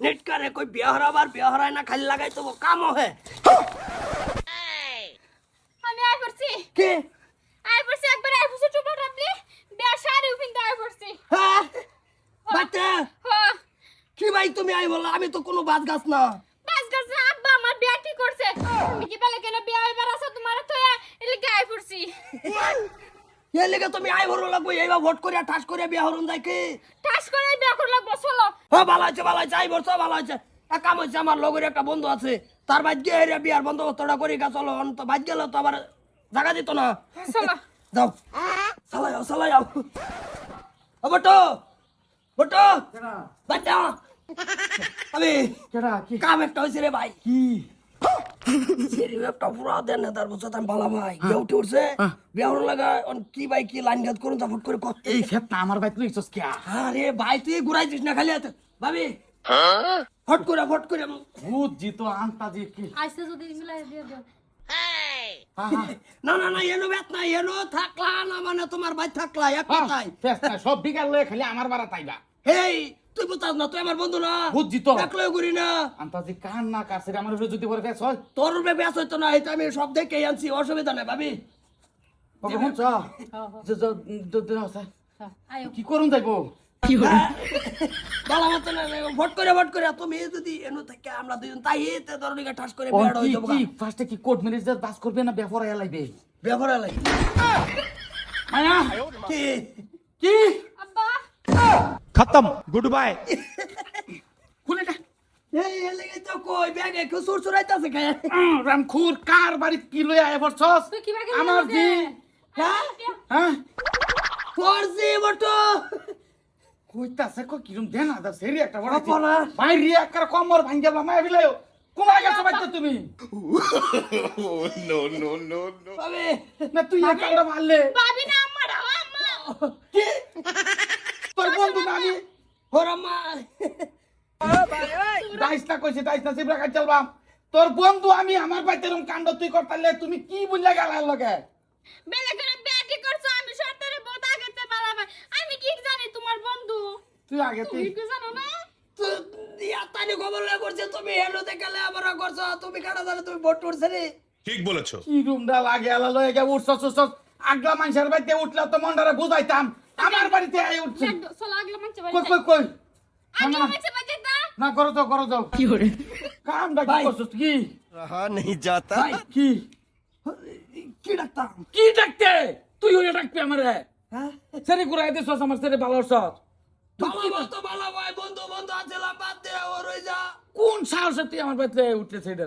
Net করে কই বিয়া হরাবার বিয়া হরায় না খালি লাগাই তো কাম হে। আমি আই পড়ছি। কে? আই পড়ছি একবার আই পড়ছি টুকরা টাপলি বিয়া শাড়ি উপিন আই পড়ছি। হ্যাঁ বাচ্চা? কি ভাই তুমি আই বলো আমি তো কোনো বাদ গাছ না। বাস গাছ আব্বা আমার বিয়া ঠিক করছে? তুমি কি বলে কেন বিয়া হইবার আছে? তোমার তো এলিকে আই পড়ছি। এর লেগে তুমি আই ভরো লাগবো এইবার ভোট করিয়া ঠাস করিয়া বিয়া হরুন যাই কি? ঠাস করে বিয়া করে লাগবো হ্যাঁ ভালো আছে ভালো আছে আই বলছো ভালো আছে এক কাম হচ্ছে আমার লগের একটা বন্ধু আছে তার বাদ গিয়ে হেরে বিয়ার বন্দোবস্তটা করি গা চলো অন্ত বাদ গেলে তো আবার জায়গা দিত না। চলো। যাও। সালাই যাও সালাই যাও। বটো বটো বাচ্চা আমি কাম একটা হয়েছে রে ভাই। কি? একটা পুরা দেন না তার বছর আমি বালা ভাই। বিয়া উঠে উঠছে? বিয়া লাগা কি ভাই কি লাইন ঘাত করুন তা করে কর এই ফেত না আমার বাইক লইছস কে? আরে ভাই তুই ঘুরাই দিস না খালি ভাবি। ফট করে ফট করে। ভূত জি আনতা জি কি? আইসে যদি মিলাই দিয়ে দিও না না না এনো বেত না এনো থাকলা না মানে তোমার ভাই থাকলা এক কথাই ফেস সব বিকাল লয়ে খালি আমার বাড়া তাইবা। হেই তুই বুঝাস না তুই আমার বন্ধু না। বুঝছি তো। একলাই ঘুরি না। আনতা জি কান না কাছে আমার উপরে যদি পরে ফেস হয়। তোর উপরে ব্যাস হইতো না এটা আমি সব দেখে আনছি অসুবিধা নেই ভাবি। ওকে হুন চ যে যে যে- যে আছে। কি করুন যাইবো? বালা মতো না ফট করে ফট করে। তুমি যদি এনো থেকে আমরা দুজন তাই এতে ঠাস করে বেড় কি যাব কি? ফার্স্টে কি কোর্ট ম্যারেজ বাস করবে না ব্যাপার মায়া! কি? কি? আব্বা! খতম গুড বাই খুলে না এই এলেগে তো কই ব্যাগে কেউ সুর সুরাইতাছে খায় রামখুর কার বাড়িত কি লই আয় বরছস আমার জি হ্যাঁ? হ্যাঁ? তোর জি বটো। কইতাছে কো কিরম দেনা দা সেরি একটা বড় পড়া বাইরে একবার কমর ভাঙ্গে লামা এবিলায়ো কোমায় গেছো বাইতে তুমি? নো নো নো নো আরে না তুই একটা মারলে। বাবি না আমার আম্মা। কি? আমি তোর বন্ধু আমি আমার তুই তুমি কি গেল লগে? হেলো তুমি তুমি ঠিক বলেছ। কি রুমডা লাগে আগলা মানুষের বাড়িতে উঠলে তো মন্ডারে বুঝাইতাম আমার বাড়িতে আয় উঠছে। চল আগলে মঞ্চে কই কই কই? আগলে না। করো তো করো যাও কি করে কাম ডাক করছস কি? রাহা নেই যাতা কি? কি ডাকতা কি ডাকতে তুই ওরে ডাকতে আমারে। হ্যাঁ? সেরে ঘুরাই দে সস আমার সেরে ভালো সস কোন সাহসে তুই আমার বাড়িতে উঠলে সেটা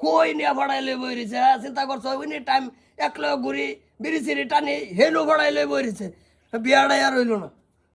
কই নিয়ে বড়াইলে বইরিছে চিন্তা করছ উনি টাইম একলো ঘুরি, বিড়ি সিড়ি টানি ভাড়াই লই বইরিছে বিয়াটাই আর হইল না।